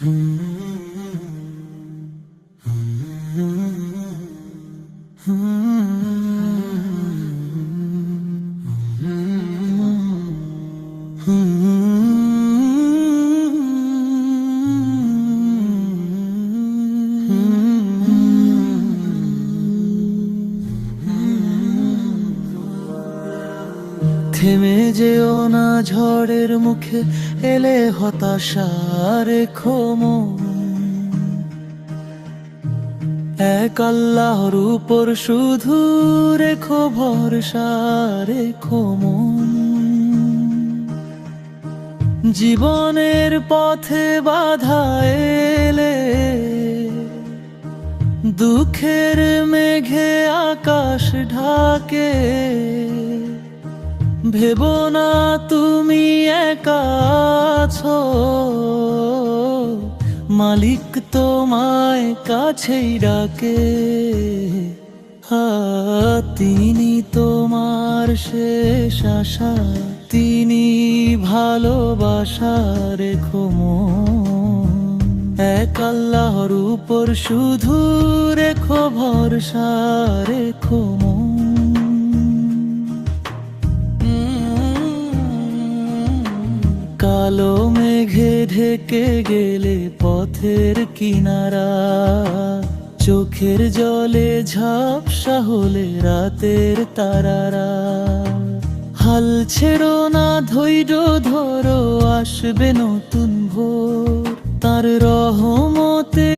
Hmm. থেমে যেও না ঝড়ের মুখে, এলে হতাশার খোমো এক আল্লাহর উপর শুধু রেখো ভরসা রেখো জীবনের পথে বাধা এলে, দুঃখের মেঘে আকাশ ঢাকে। ভেবো না তুমি একা মালিক তোমায় কাছেই ডাকে। তিনি তোমার শেষ আশা। তিনি ভালোবাসা রেখো। এক আল্লাহর উপর শুধু রেখো ভরসা, রেখো কালো মেঘে ঢেকে গেলে পথের কিনারা। চোখের জলে ঝাপসা হলে রাতের তারারা। হাল ছেড়ো না, ধৈর্য ধরো, আসবে নতুন ভোর। তার রহমতে